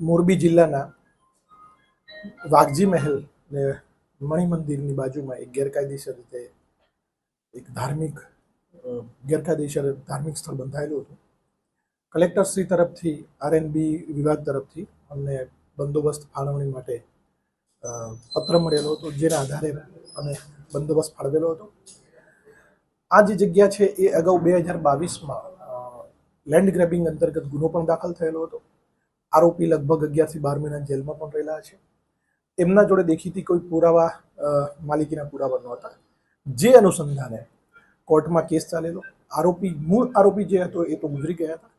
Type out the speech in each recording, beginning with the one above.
મોરબી જિલ્લાના વાઘજી મહેલ ને મણિ મંદિરની બાજુમાં એક ગેરકાયદેસર રીતે એક ધાર્મિક, ગેરકાયદેસર ધાર્મિક સ્થળ બંધાયેલું હતું. કલેક્ટરશ્રી તરફથી, આરએનબી વિભાગ તરફથી અમને બંદોબસ્ત ફાળવણી માટે પત્ર મળેલો હતો, જેના આધારે અમે બંદોબસ્ત ફાળવેલો હતો. આ જે જગ્યા છે, એ અગાઉ બે હજાર બાવીસમાં લેન્ડ ગ્રેબિંગ અંતર્ગત ગુનો પણ દાખલ થયેલો હતો. આરોપી લગભગ અગિયારથી બાર મહિના જેલમાં પણ રહેલા છે. એમના જોડે દેખીતી કોઈ પુરાવા માલિકીના પુરાવા નહોતા. જે અનુસંધાને કોર્ટમાં કેસ ચાલેલો. આરોપી, મૂળ આરોપી જે હતો એ તો ગુજરી ગયા હતા.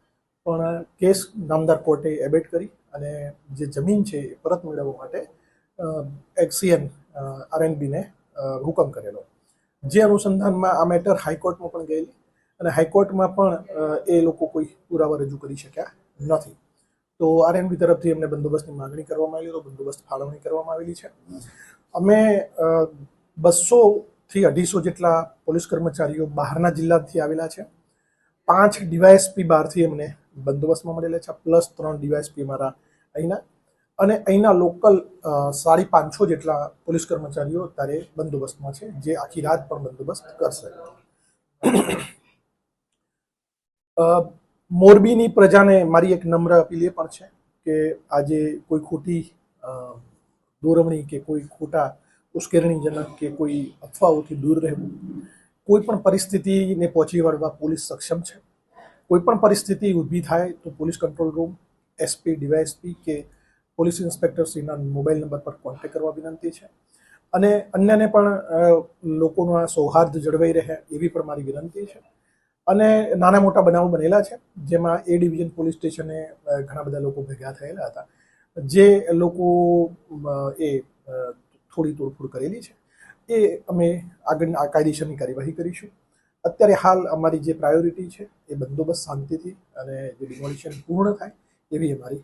પણ કેસ નામદાર કોર્ટે એબેટ કરી અને જે જમીન છે એ પરત મેળવવા માટે એક્સીએન આરએનબીને હુકમ કરેલો. જે અનુસંધાનમાં આ મેટર હાઈકોર્ટમાં પણ ગયેલી અને હાઈકોર્ટમાં પણ એ લોકો કોઈ પુરાવા રજૂ કરી શક્યા નથી. તો આરએનબી તરફથી એમને બંદોબસ્તની માંગણી કરવામાં આવેલી, તો બંદોબસ્ત ફાળવણી કરવામાં આવેલી છે. અમે બસોથી અઢીસો જેટલા પોલીસ કર્મચારીઓ બહારના જિલ્લાથી આવેલા છે. પાંચ ડીવાયએસપી બહારથી અમને બંદોબસ્તમાં મળેલા છે, પ્લસ ત્રણ ડીવાયએસપી મારા અહીંના. અને અહીંના લોકલ સાડી પાંચસો જેટલા પોલીસ કર્મચારીઓ અત્યારે બંદોબસ્તમાં છે, જે આખી રાત પણ બંદોબસ્ત કરશે. મોરબીની પ્રજાને મારી એક નમ્ર અપીલ એ પણ છે કે આજે કોઈ ખોટી દોરવણી કે કોઈ ખોટા ઉશ્કેરણીજનક કે કોઈ અફવાઓથી દૂર રહેવું કોઈ પણ પરિસ્થિતિને પહોંચી વળવા પોલીસ સક્ષમ છે. કોઈ પણ પરિસ્થિતિ ઊભી થાય તો police control room, SP, DYSP કે પોલીસ ઇન્સ્પેક્ટરશ્રીના મોબાઈલ નંબર પર કોન્ટેક્ટ કરવા વિનંતી છે. અને અન્યને પણ લોકોનો આ સૌહાર્દ જળવાઈ રહે એવી પણ મારી વિનંતી છે. અને નાના મોટા બનાવો બનેલા છે, જેમાં એ ડિવિઝન પોલીસ સ્ટેશને ઘણા બધા લોકો ભેગા થયેલા હતા. જે લોકો એ થોડી તોડફોડ કરેલી છે, એ અમે આગળ, આ કાયદેસરની કાર્યવાહી કરીશું. અત્યારે હાલ અમારી જે પ્રાયોરિટી છે, એ બંદોબસ્ત શાંતિથી અને જે ડિમોલિશન પૂર્ણ થાય એવી અમારી